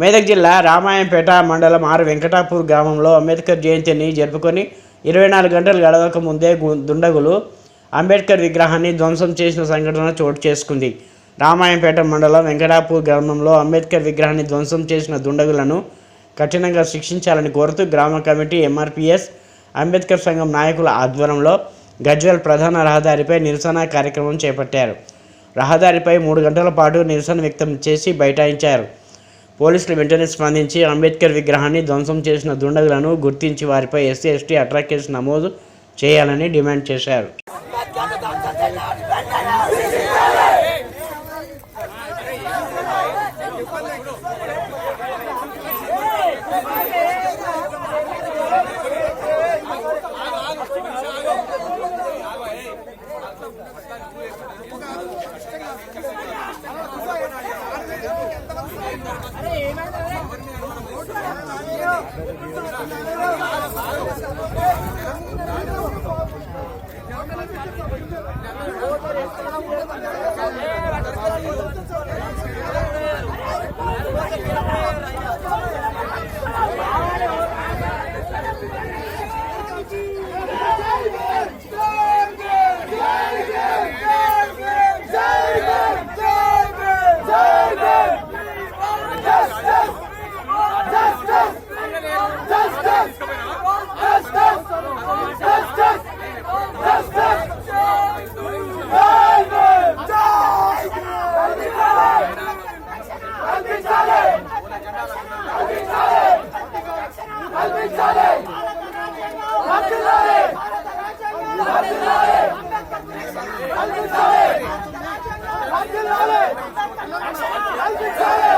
మెదక్ జిల్లా రామాయంపేట మండలం ఆరు వెంకటాపూర్ గ్రామంలో అంబేద్కర్ జయంతిని జరుపుకొని ఇరవై నాలుగు గంటలు గడవక ముందే దుండగులు అంబేద్కర్ విగ్రహాన్ని ధ్వంసం చేసిన సంఘటన చోటు చేసుకుంది. రామాయంపేట మండలం వెంకటాపూర్ గ్రామంలో అంబేద్కర్ విగ్రహాన్ని ధ్వంసం చేసిన దుండగులను కఠినంగా శిక్షించాలని కోరుతూ గ్రామ కమిటీ ఎంఆర్పిఎస్ అంబేద్కర్ సంఘం నాయకుల ఆధ్వర్యంలో గజ్వెల్ ప్రధాన రహదారిపై నిరసన కార్యక్రమం చేపట్టారు. రహదారిపై మూడు గంటల పాటు నిరసన వ్యక్తం చేసి బైఠాయించారు. పోలీసులు వెంటనే స్పందించి అంబేద్కర్ విగ్రహాన్ని ధ్వంసం చేసిన దుండగులను గుర్తించి వారిపై ఎస్సీ ఎస్టీ అట్రాక్ కేసు నమోదు చేయాలని డిమాండ్ చేశారు. 我不知道来了 రాజ్యం రాలే రాజ్యం రాలే